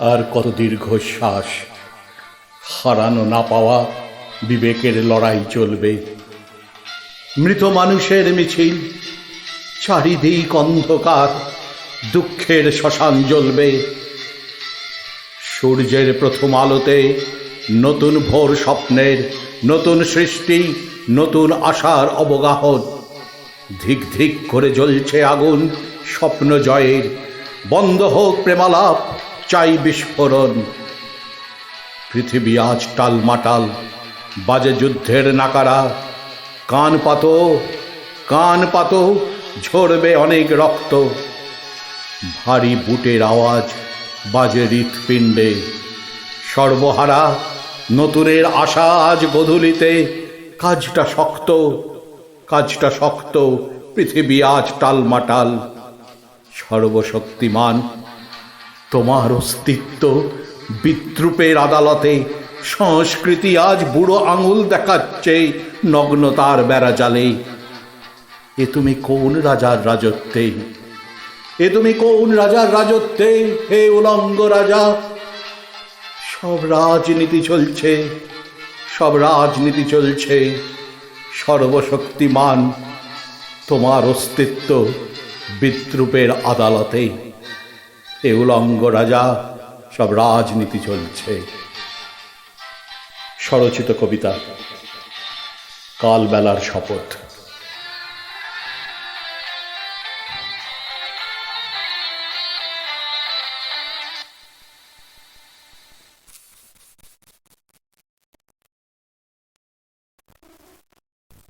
আর কত দীর্ঘশ্বাস হারানো না পাওয়া বিবেকের লড়াই চলবে। মৃত মানুষের মিছিল, চারিদিক অন্ধকার, দুঃখের শ্মশান জ্বলবে। সূর্যের প্রথম আলোতে নতুন ভোর স্বপ্নের, নতুন সৃষ্টি, নতুন আশার অবগাহন। ধিক ধিক করে জ্বলছে আগুন, স্বপ্ন জয়ের। বন্ধ হোক প্রেমালাপ চাই বিস্ফোরণ। পৃথিবী আজ টালমাটাল, বাজে যুদ্ধের নাকারা। কান পাতো কান পাতো, ঝরবে অনেক রক্ত। ভারী বুটের আওয়াজ বাজে হৃৎপিণ্ডে। সর্বহারা, নতুনের আশা আজ গধূলিতে। কাজটা শক্ত কাজটা শক্ত, পৃথিবী আজ টালমাটাল। সর্বশক্তিমান তোমার অস্তিত্ব বিদ্রুপের আদালতে, সংস্কৃতি আজ বুড়ো আঙুল দেখাচ্ছে নগ্নতার বেড়া জালে। এ তুমি কোন রাজার রাজত্বে? এ তুমি কোন রাজার রাজত্বে? হে উলঙ্গ রাজা, সব রাজনীতি চলছে, সব রাজনীতি চলছে। সর্বশক্তিমান তোমার অস্তিত্ব বিদ্রুপের আদালতে। এ উলঙ্গ রাজা সব রাজনীতি চলছে। স্বরচিত কবিতা কালবেলার শপথ।